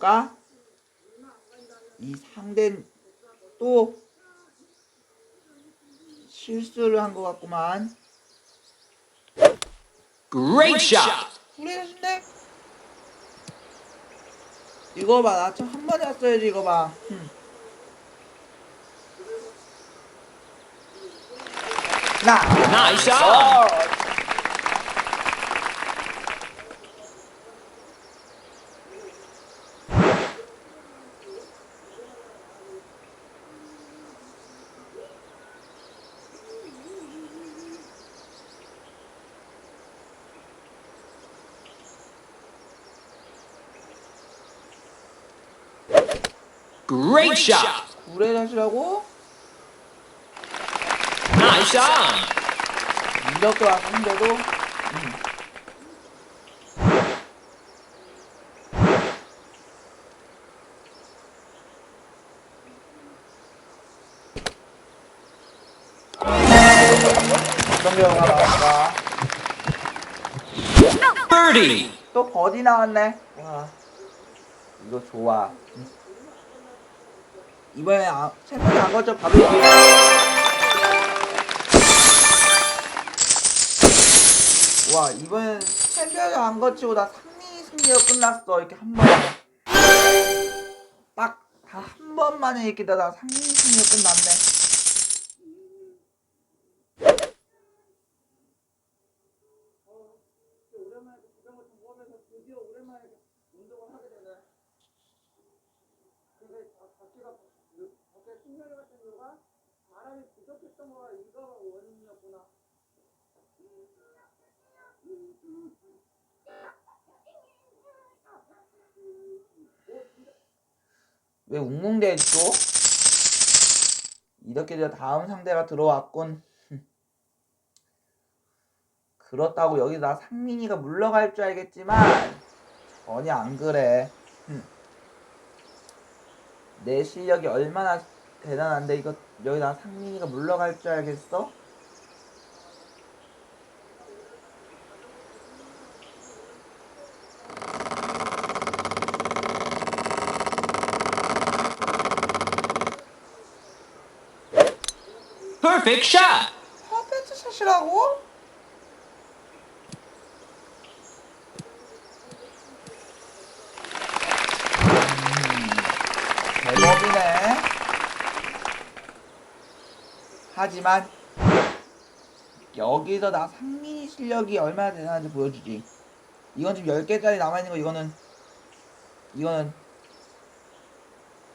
가? 이 상대 또 실수를 한 것 같구만. Great shot. 후레신데? 이거 봐, 나참한 번에 왔어야지 이거 봐. 흠. 나. Shot. Great shot. 구레 다시라고? Nice shot. 이렇게 왔는데도 음. 어떤 경우가 나올까? Birdie. 또 버디 나왔네. 와, 이거 좋아. 응? 이번에 아, 챔피언 안 거죠? 바로. 와, 이번엔 챔피언 안 거치고 나 상위 승리로 끝났어. 이렇게 한 번에. 딱다 한 번만에 이렇게 나 상위 승리로 끝났네. 왜 웅웅대지 또? 이렇게 저 다음 상대가 들어왔군. 그렇다고 여기 나 상민이가 물러갈 줄 알겠지만 전혀 안 그래. 내 실력이 얼마나 대단한데 이거 여기 나 상민이가 물러갈 줄 알겠어? Perfect shot. 퍼펙트 샷이라고? 음, 대법이네. 하지만 여기서 나 상민이 실력이 얼마나 대단한지 보여주지. 이건 지금 10개짜리 남아있는 거 이거는 이거는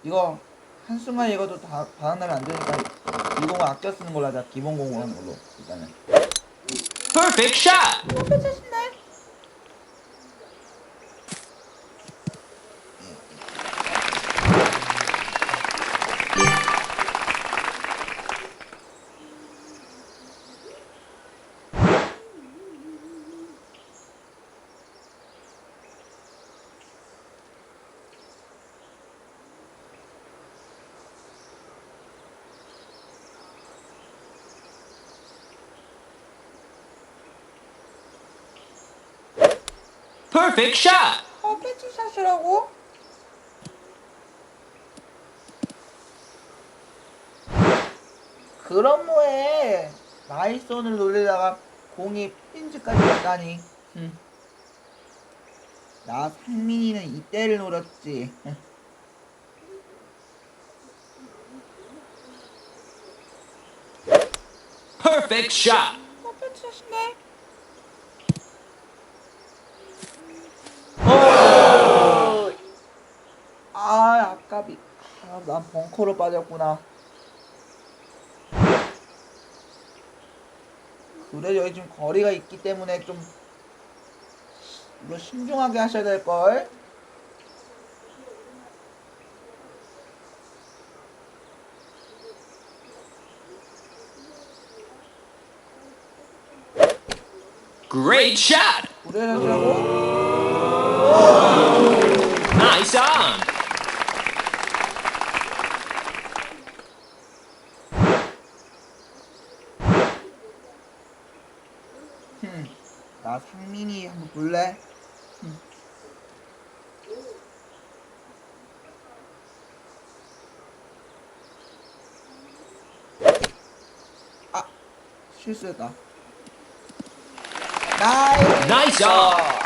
이거 한순간에 이것도 다 바닥나면 안 되니까 이 공을 아껴 쓰는 걸로 하자. 기본 공으로 하는 걸로 일단은. Perfect shot. Perfect shot. 퍼펙트 샷이라고? 그럼 뭐해 마이손을 놀리다가 공이 핀즈까지 갔다니 흠. 나 상민이는 이때를 노렸지 흠. Perfect shot. 퍼펙트 샷이네 어! 아 아까비 아, 난 벙커로 빠졌구나. 그래 여기 좀 거리가 있기 때문에 좀 이거 신중하게 하셔야 될 걸? Great shot. 그래라고 음. 나 상민이 한번 볼래? 음. 아, 실수했다. 나이스! 나이스!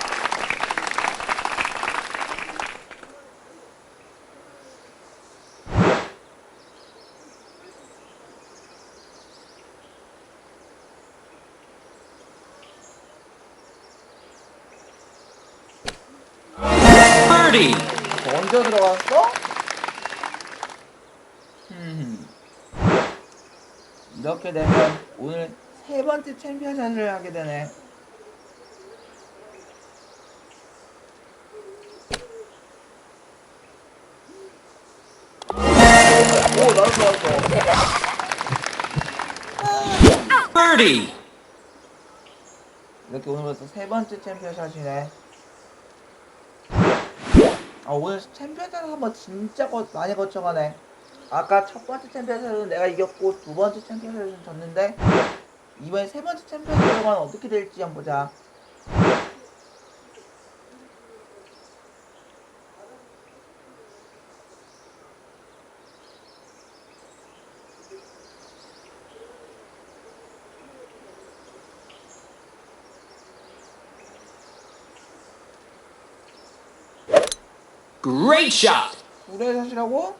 3. 먼저 들어왔어? 음. 이렇게 되면 오늘 세 번째 챔피언전을 하게 되네. 30. 아. 아. 아. 이렇게 오늘부터 세 번째 챔피언 샷이네. 아, 오늘 챔피언샷 한번 진짜 거, 많이 거쳐가네. 아까 첫 번째 챔피언샷은 내가 이겼고 두 번째 챔피언샷은 졌는데 이번에 세 번째 챔피언샷은 어떻게 될지 한번 보자. Great shot. 불의 샷이라고?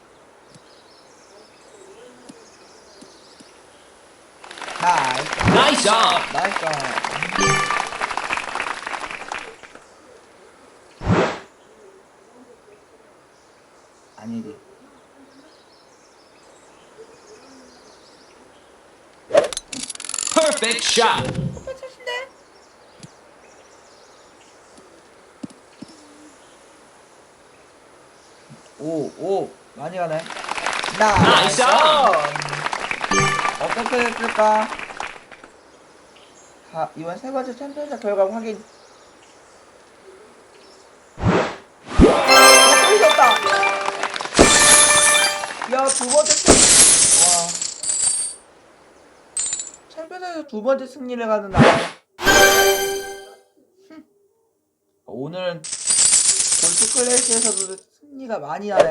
나이스, Nice job. 나이스. 아니지. Perfect shot. 오, 오, 많이 가네. 나이스! 나이스! 어떻게 됐을까? 자, 이번 세 번째 챔피언십 결과 확인. 야, 또 이겼다! 야, 두 번째 챔, 와. 챔피언에서 두 번째 승리를 가는 나. 오늘은 골프 클래스에서도 승리가 많이 나네.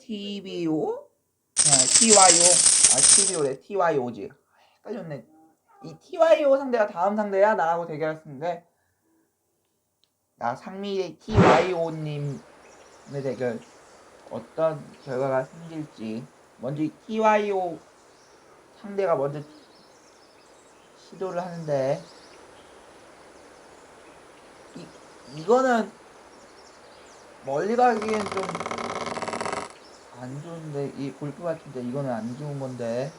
TBO? 아, TYO? 아, TBO래. TYO지. 헷갈렸네. 이 TYO 상대가 다음 상대야? 나하고 대결했는데, 나 상미 TYO님의 대결, 어떤 결과가 생길지. 먼저 이 TYO 상대가 먼저 시도를 하는데, 이, 이거는 멀리 가기엔 좀 안 좋은데 이 골프 같은데 이거는 안 좋은 건데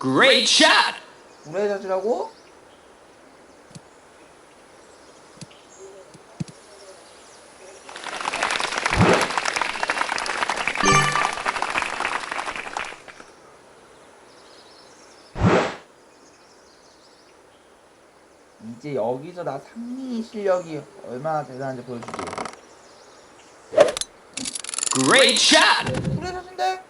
Great shot. 샷이라고? 이제 여기서 나 상민이 실력이 얼마나 대단한지 보여주지. Great shot. 샷인데?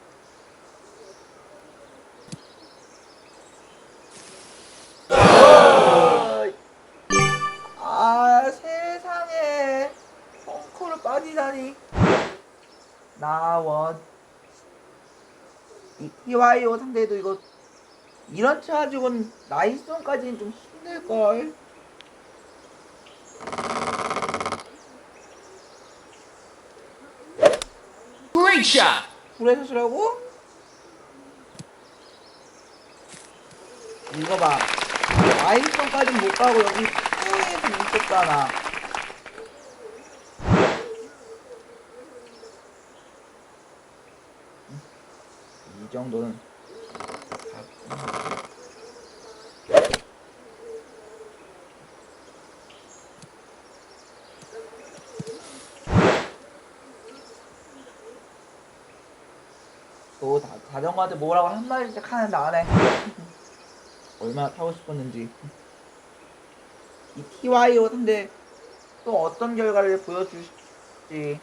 아 세상에. 펑크를 빠지다니. 나원. 이 TYO 상대도 이거 이런 차 가지고는 나이스온까지는 좀 힘들걸 Great shot. 불의 샷이라고? 이거 봐 나이스온까지는 못 가고 여기 후에서 뭉쳤잖아 이 정도는 또 자, 자전거한테 뭐라고 한마디씩 하는데 안 해. 얼마나 타고 싶었는지. 이 TYO 근데 또 어떤 결과를 보여줄지.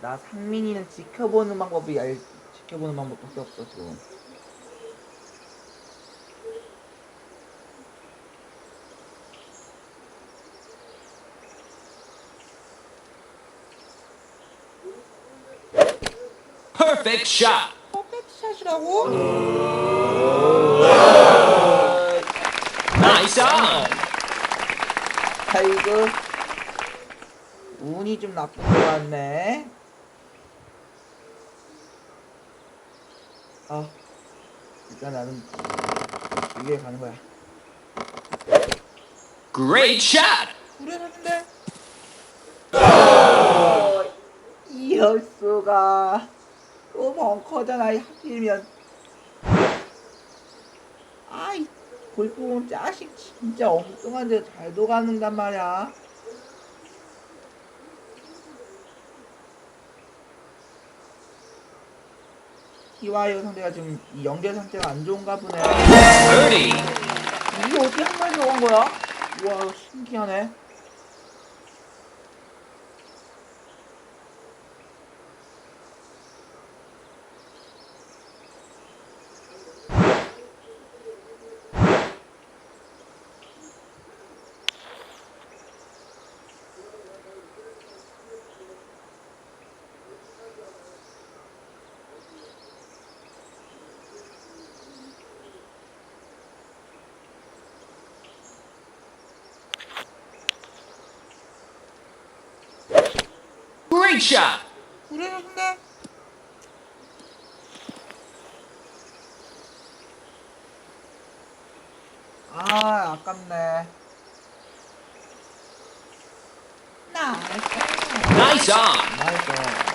나 상민이는 지켜보는 방법이 알, 지켜보는 방법밖에 없어 지금. Perfect shot. 퍼펙트 샷이라고? Nice on. 아이고 운이 좀 나쁜 것 같네 아 일단 나는 위에 가는 거야 Great shot. 우리 샀는데 이럴 수가 또 벙커잖아 이 하필이면 아이 골프공 짜식 진짜 엉뚱한데 잘 도가는단 말이야 히와이어 상태가 지금 이 연결 상태가 안 좋은가 보네 Birdie. 이게 어떻게 한 번에 들어간 거야? 와 신기하네 Great shot. 우리 샀는데 아 아깝네 나이스 Nice on.